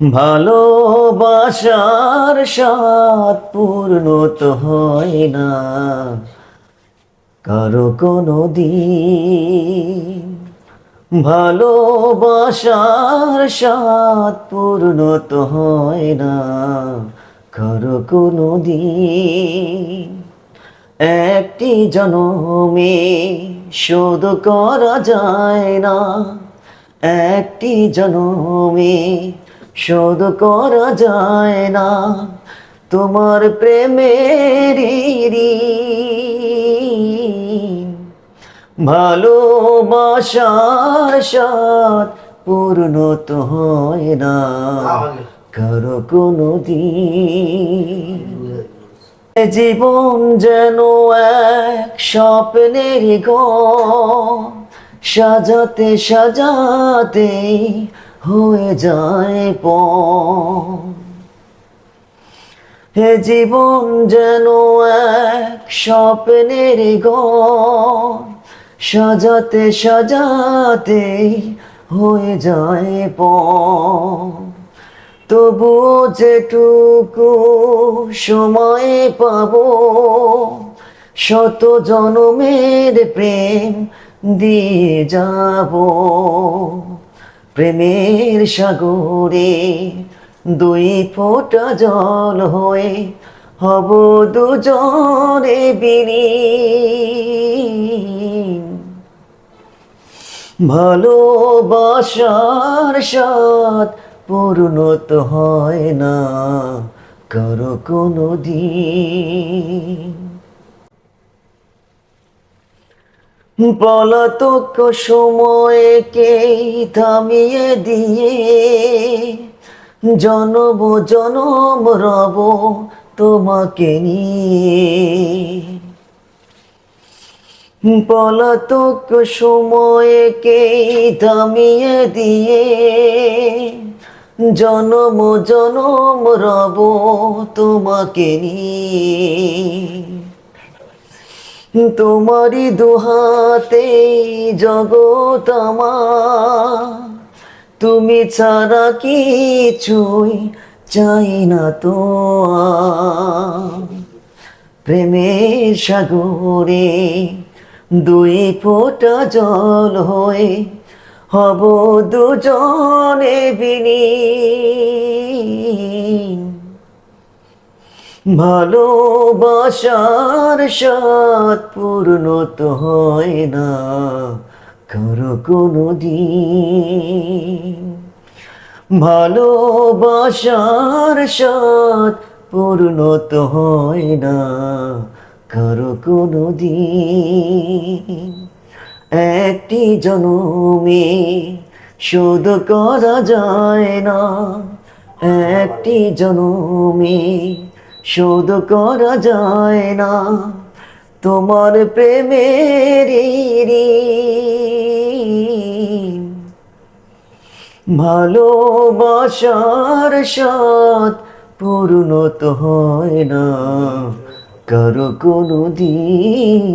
ভালোবাসার স্বাদ পূর্ণ তো হয় না। কারও কোনো দিন ভালোবাসার স্বাদ পূর্ণ তো হয় না। কারও কোনো দিন একটি জনমে শোধ করা যায় না। একটি জনমে শোধ করা যায় না তোমার প্রেমের। ভালোবাসার সাথ পূর্ণ তো হয় না কারও কোনো দিন জীবন যেন এক স্বপ্নের ঘর সাজাতে সাজাতে হয়ে যায় হে জীবন যেন এক স্বপ্নের সাজাতে সাজাতে হয়ে যায় পর তবুও যেটুকু সময় পাব, শত জনমের প্রেম দিয়ে যাব। প্রেমের সাগরে দুই ফোঁটা জল হয়ে হব দুজনে বিলীন। ভালোবাসার সাথ পূর্ণত হয় না কারও কোনো দিন। পলাতক সময়কে থামিয়ে দিয়ে? জনম জনম রব তোমাকে নিয়ে। পলাতক সময়কে থামিয়ে দিয়ে? জনম জনম রব তোমাকে নিয়ে। তোমারই দুহাতে আমার তুমি ছাড়া কিছুই চাই না তো। প্রেমের সাগরে দুই ফোঁটা জল হয়ে হব দুজনে বিলীন ভালোবাসার সাথ পূর্ণত হয় না কারও কোনো দিন ভালোবাসার সাথ পূর্ণত হয় না কারও কোনো দিন একটি জনমে শোধ করা যায় না, একটি জনমে শোধ করা যায় না তোমার প্রেমের। ভালোবাসার সাথ পূর্ণত হয় না কারও কোনো দিন